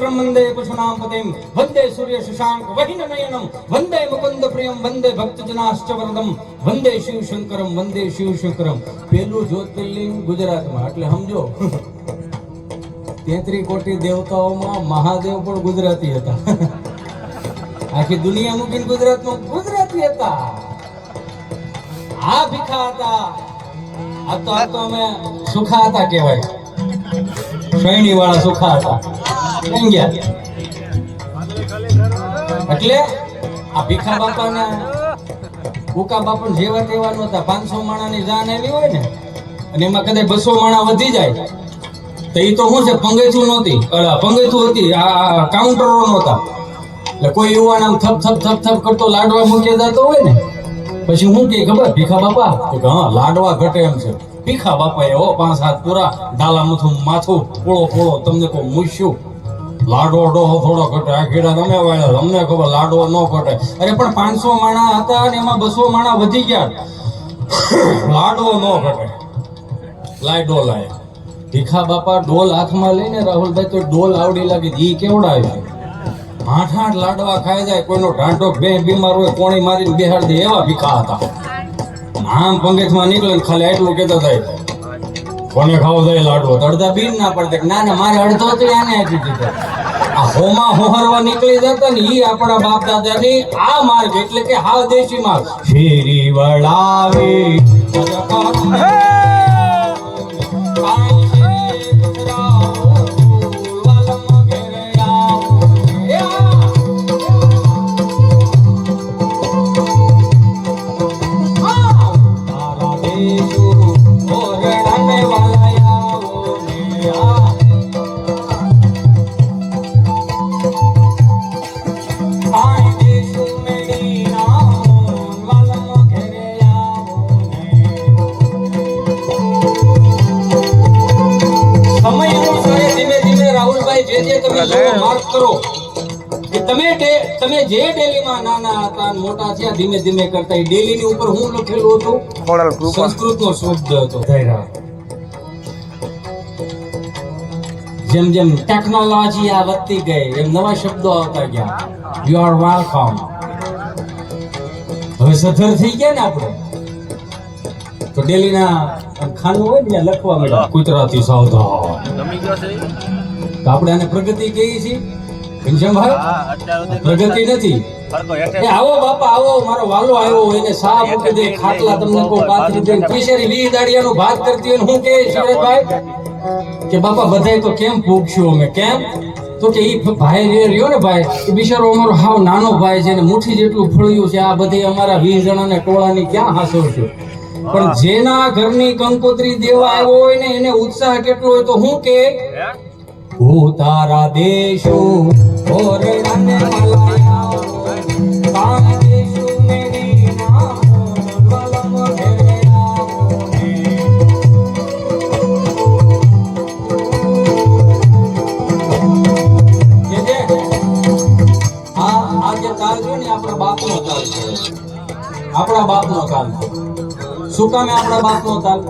વંદે પશુનામ વંદે સૂર્ય શશાંક વહિન નયનમ વંદે મુકુંદ પ્રિયમ વંદે ભક્તજનાશ્ચ વરદમ વંદે શિવ શંકરમ વંદે શિવ શંકરમ પેલું જ્યોતિર્લિંગ ગુજરાતમાં એટલે સમજો. તેત્રી કોટી દેવતાઓમાં મહાદેવ પણ ગુજરાતી હતા. આખી દુનિયા મૂકીને ગુજરાતમાં ગુજરાતી હતા. આ ભીખા હતા. આ તો અમે સુખા હતા કહેવાય. શ્રેણી વાળા સુખા હતા. કેમ ગયા એટલે આ ભીખા બાપાના ભૂકા બાપા જેવા તેવા નહોતા પાંચસો માણાની જાન આવી હોય ને અને એમાં કદાચ બસો માણા વધી જાય તો એ તો શું છે પંગેથું નહોતી પંગેથું હતી આ કાઉન્ટરો નહોતા એટલે કોઈ યુવાન આમ થપ થપ થપ થપ કરતો લાડવા મૂકી જતો હોય ને પછી હું કે ખબર ભીખા બાપા કે હા લાડવા ઘટે એમ છે ભીખા બાપા એ હો પાંચ હાથ પૂરા ડાલા મથું માથું પોળો પોળો તમને કોઈ મૂસ્યું લાડવો ડોહો થોડો ઘટે, આ કીડા તમે વાળ્યા અમને ખબર લાડો ન ઘટે. અરે પણ પાંચસો માણા હતા અને એમાં બસો માણા વધી ગયા. લાડવો ન ઘટે. લાય ડોલ લાય ભીખા બાપા ડોલ હાથમાં લઈને રાહુલભાઈ તો ડોલ આવડી લાગી. ઈ કેવડાય છે આઠ આઠ લાડવા ખાઈ જાય, કોઈનો ઢાંઢો બે બીમાર હોય, કોણી મારીને બેહાડ દે એવા ભીખા હતા. આમ પંગેજમાં નીકળે ખાલી એટલું કહેતા થાય. કોને ખાવો જાય લાડવો તો અડધા બીન ના પડતે ના ના મારે અડધો તો આને આપી દીધો. આ હોમાં હોહરવા નીકળી જતા ને ઈ આપણા બાપ દાદાની આ માર્ગ એટલે કે હાવ દેશી માર્ગ. ફેરી વળાવી. જે જે તમે જુઓ માર્ક કરો. કે તમે તમે જે ડેલીમાં નાના હતા મોટા થયા ધીમે ધીમે કરતા. એ ડેલીની ઉપર હું લખેલું હતું? સંસ્કૃતનો શબ્દ હતો. જેમ જેમ ટેકનોલોજી આ વધતી ગઈ એમ નવા શબ્દો આવતા ગયા. યુ આર વેલકમ હવે સધર થઈ ગયા ને આપણે. તો ડેલીના ખાનું હોય ને ત્યાં લખવા મળ્યા કુતરાથી સાવધાન. તો આપણે આને પ્રગતિ કહીએ છીએ? ઘનશ્યામભાઈ પ્રગતિ નથી. આવો બાપા આવો મારો વાલો આવ્યો એને સા મૂકી દે ખાટલા તમને કોઈ પાથરી દે પીસેરી વી દાડિયાનો ભાત કરતી હોય હું કે સુરેશભાઈ કે બાપા બધાય તો કેમ પૂછશું અમે? કેમ? તો કે એ ભાઈ જે રહ્યો ને ભાઈ એ બિચારો અમારો હાવ નાનો ભાઈ છે ને મુઠ્ઠી જેટલું ફળ્યું છે આ બધી અમારા વીસ જણાને ટોળાની ક્યાં હાસો છે? પણ જેના ઘરની કંકોત્રી દેવા આવ્યો હોય ને એને ઉત્સાહ કેટલો હોય તો હું? કે હે? હું તારા દેશો ઓરડાને દેશો મેરી નામ વલમ જે ને આપણા બાપનો તાલ છે. આપણા બાપનો તાલ શું કામે આપણા બાપનો તાલ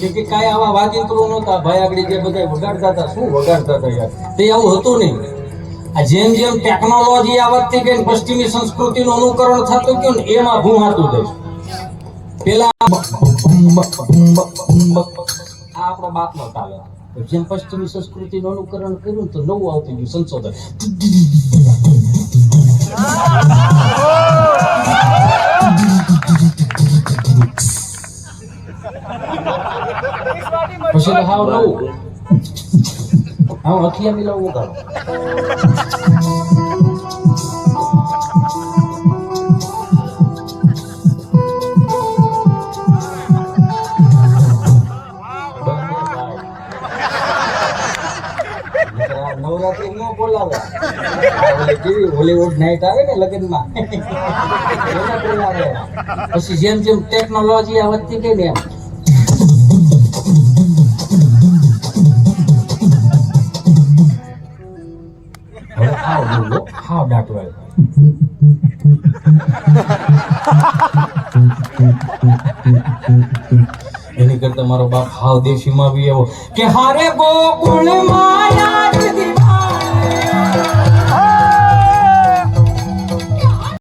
કે કે કાંઈ આવા વાજિંત્રો નહોતા, ભાઈ આગળ જે બધા વગાડતા હતા, શું વગાડતા હતા યાર? તે આવું હતું નહીં. આ જેમ જેમ ટેકનોલોજી આવતી ગઈ ને પશ્ચિમી સંસ્કૃતિનું અનુકરણ થતું ગયું ને, એમાં ભૂહાતું જાય પેલા આ આપણો બાપનો ચાલે જેમ પશ્ચિમી સંસ્કૃતિનું અનુકરણ કર્યું તો નવું આવતું ગયું સંશોધન. પછી તો હાવ નવું. હા હથિયા મિલાવું કરો નવરાત્રી નો બોલાવે. કેવી નાઇટ આવે ને લગ્નમાં? પછી જેમ જેમ ટેકનોલોજી આ વધતી ગઈ ને એમ. હવે હાવ બોલો હાવ દાટવાય એની કરતા મારો બાપ હાવ દેશીમાં બી એવો કે હારે ગોકુળ માયા